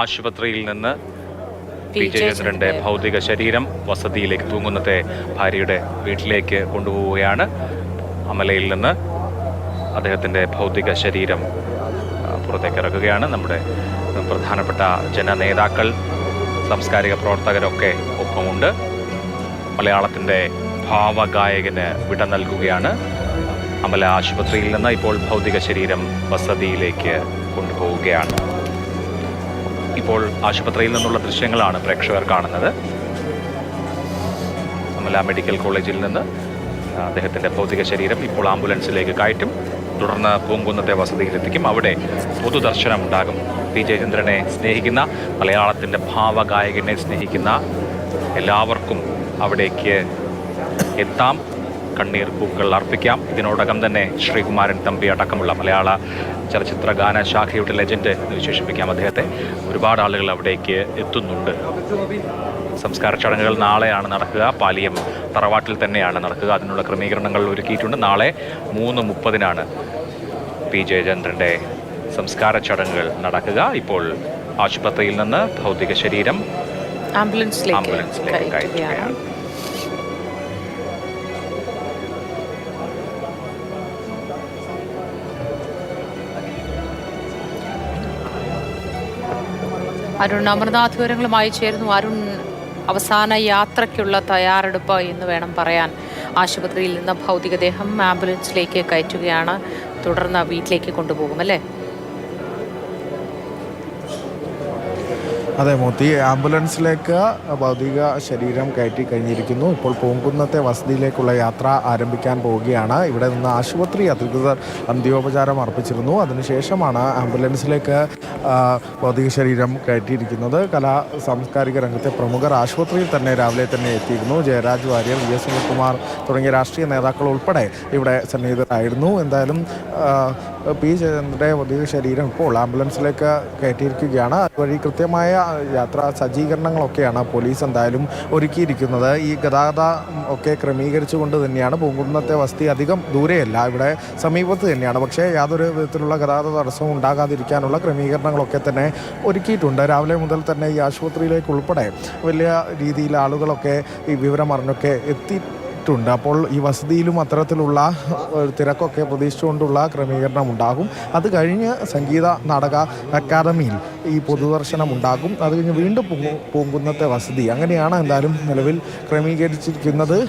ആശുപത്രിയിൽ നിന്ന് പി ജയചന്ദ്രന്റെ ഭൗതിക ശരീരം വസതിയിലേക്ക് തൂങ്ങുന്നത്തെ ഭാര്യയുടെ വീട്ടിലേക്ക് കൊണ്ടുപോവുകയാണ്. അമലയിൽ നിന്ന് അദ്ദേഹത്തിന്റെ ഭൗതിക ശരീരം പുറത്തേക്ക് ഇറക്കുകയാണ് നമ്മുടെ പ്രധാനപ്പെട്ട ജനനേതാക്കൾ സാംസ്കാരിക പ്രവർത്തകരൊക്കെ ഒപ്പമുണ്ട്. മലയാളത്തിന്റെ ഭാവഗായകന് വിട നൽകുകയാണ്. അമല ആശുപത്രിയിൽ നിന്ന് ഇപ്പോൾ ഭൗതിക ശരീരം വസതിയിലേക്ക് കൊണ്ടുപോവുകയാണ്. ഇപ്പോൾ ആശുപത്രിയിൽ നിന്നുള്ള ദൃശ്യങ്ങളാണ് പ്രേക്ഷകർ കാണുന്നത്. അമല മെഡിക്കൽ കോളേജിൽ നിന്ന് അദ്ദേഹത്തിന്റെ ഭൗതിക ശരീരം ഇപ്പോൾ ആംബുലൻസിലേക്ക് കയറ്റും. തുടർന്ന് പൂങ്കുന്നത്തെ വസതിയിലെത്തിക്കും. അവിടെ പൊതുദർശനം ഉണ്ടാകും പി ജയചന്ദ്രനെ സ്നേഹിക്കുന്ന മലയാളത്തിന്റെ ഭാവഗായകനെ സ്നേഹിക്കുന്ന എല്ലാവർക്കും അവിടേക്ക് എത്താം. കണ്ണീർ പൂക്കൾ അർപ്പിക്കാം. ഇതിനോടകം തന്നെ ശ്രീകുമാരൻ തമ്പി അടക്കമുള്ള മലയാള ചലച്ചിത്ര ഗാന ശാഖയുടെ ലെജൻഡ് എന്ന് വിശേഷിപ്പിക്കാം. അദ്ദേഹത്തെ ഒരുപാട് ആളുകൾ അവിടേക്ക് എത്തുന്നുണ്ട്. സംസ്കാര ചടങ്ങുകൾ നാളെയാണ് നടക്കുക. പാലിയം തറവാട്ടിൽ തന്നെയാണ് നടക്കുക. അതിനുള്ള ക്രമീകരണങ്ങൾ ഒരുക്കിയിട്ടുണ്ട്. നാളെ മൂന്ന് മുപ്പതിനാണ് പി ജയചന്ദ്രന്റെ സംസ്കാര ചടങ്ങുകൾ നടക്കുക. ഇപ്പോൾ ആശുപത്രിയിൽ നിന്ന് ഭൗതിക ശരീരം ആംബുലൻസിലേക്ക് ആംബുലൻസിലേക്ക് കയറ്റുകയാണ്. അരുൺ അമർനാഥ് വിവരങ്ങളുമായി ചേരുന്നു. അരുൺ അവസാന യാത്രയ്ക്കുള്ള തയ്യാറെടുപ്പ് എന്ന് വേണം പറയാൻ. ആശുപത്രിയിൽ നിന്ന് ഭൗതികദേഹം ആംബുലൻസിലേക്ക് കയറ്റുകയാണ്. തുടർന്ന് വീട്ടിലേക്ക് കൊണ്ടുപോകും അല്ലേ? അതെ മോത്തി ആംബുലൻസിലേക്ക് ഭൗതിക ശരീരം കയറ്റി കഴിഞ്ഞിരിക്കുന്നു. ഇപ്പോൾ പൂങ്കുന്നത്തെ വസതിയിലേക്കുള്ള യാത്ര ആരംഭിക്കാൻ പോവുകയാണ്. ഇവിടെ നിന്ന് ആശുപത്രി അധികൃതർ അന്ത്യോപചാരം അർപ്പിച്ചിരുന്നു. അതിനുശേഷമാണ് ആംബുലൻസിലേക്ക് ഭൗതിക ശരീരം കയറ്റിയിരിക്കുന്നത്. കലാ സാംസ്കാരിക രംഗത്തെ പ്രമുഖർ ആശുപത്രിയിൽ തന്നെ രാവിലെ തന്നെ എത്തിയിരുന്നു. ജയരാജ് വാര്യർ വി എസ് സുനിൽകുമാർ തുടങ്ങിയ രാഷ്ട്രീയ നേതാക്കൾ ഉൾപ്പെടെ ഇവിടെ സന്നിഹിതരായിരുന്നു. എന്തായാലും പി ജയചന്ദ്രന്റെ ഭൗതിക ശരീരം ഇപ്പോൾ ആംബുലൻസിലേക്ക് കയറ്റിയിരിക്കുകയാണ്. അതുവഴി കൃത്യമായ യാത്രാ സജ്ജീകരണങ്ങളൊക്കെയാണ് പോലീസ് എന്തായാലും ഒരുക്കിയിരിക്കുന്നത്. ഈ ഗതാഗത ഒക്കെ ക്രമീകരിച്ചുകൊണ്ട് തന്നെയാണ് പൂങ്കുന്നത്തെ വസതി അധികം ദൂരെയല്ല ഇവിടെ സമീപത്ത് തന്നെയാണ്. പക്ഷേ യാതൊരു വിധത്തിലുള്ള ഗതാഗത തടസ്സവും ഉണ്ടാകാതിരിക്കാനുള്ള ക്രമീകരണങ്ങളൊക്കെ തന്നെ ഒരുക്കിയിട്ടുണ്ട്. രാവിലെ മുതൽ തന്നെ ഈ ആശുപത്രിയിലേക്ക് ഉൾപ്പെടെ വലിയ രീതിയിൽ ആളുകളൊക്കെ ഈ വിവരം അറിഞ്ഞൊക്കെ എത്തി ണ്ട് അപ്പോൾ ഈ വസതിയിലും അത്തരത്തിലുള്ള തിരക്കൊക്കെ പ്രതീക്ഷിച്ചുകൊണ്ടുള്ള ക്രമീകരണം ഉണ്ടാകും. അത് കഴിഞ്ഞ് സംഗീത നാടക അക്കാദമിയിൽ ഈ പൊതുദർശനം ഉണ്ടാകും. അത് കഴിഞ്ഞ് വീണ്ടും പൂങ്കു- പൂങ്കുന്നത്തെ വസതി. അങ്ങനെയാണ് എന്തായാലും നിലവിൽ ക്രമീകരിച്ചിരിക്കുന്നത്.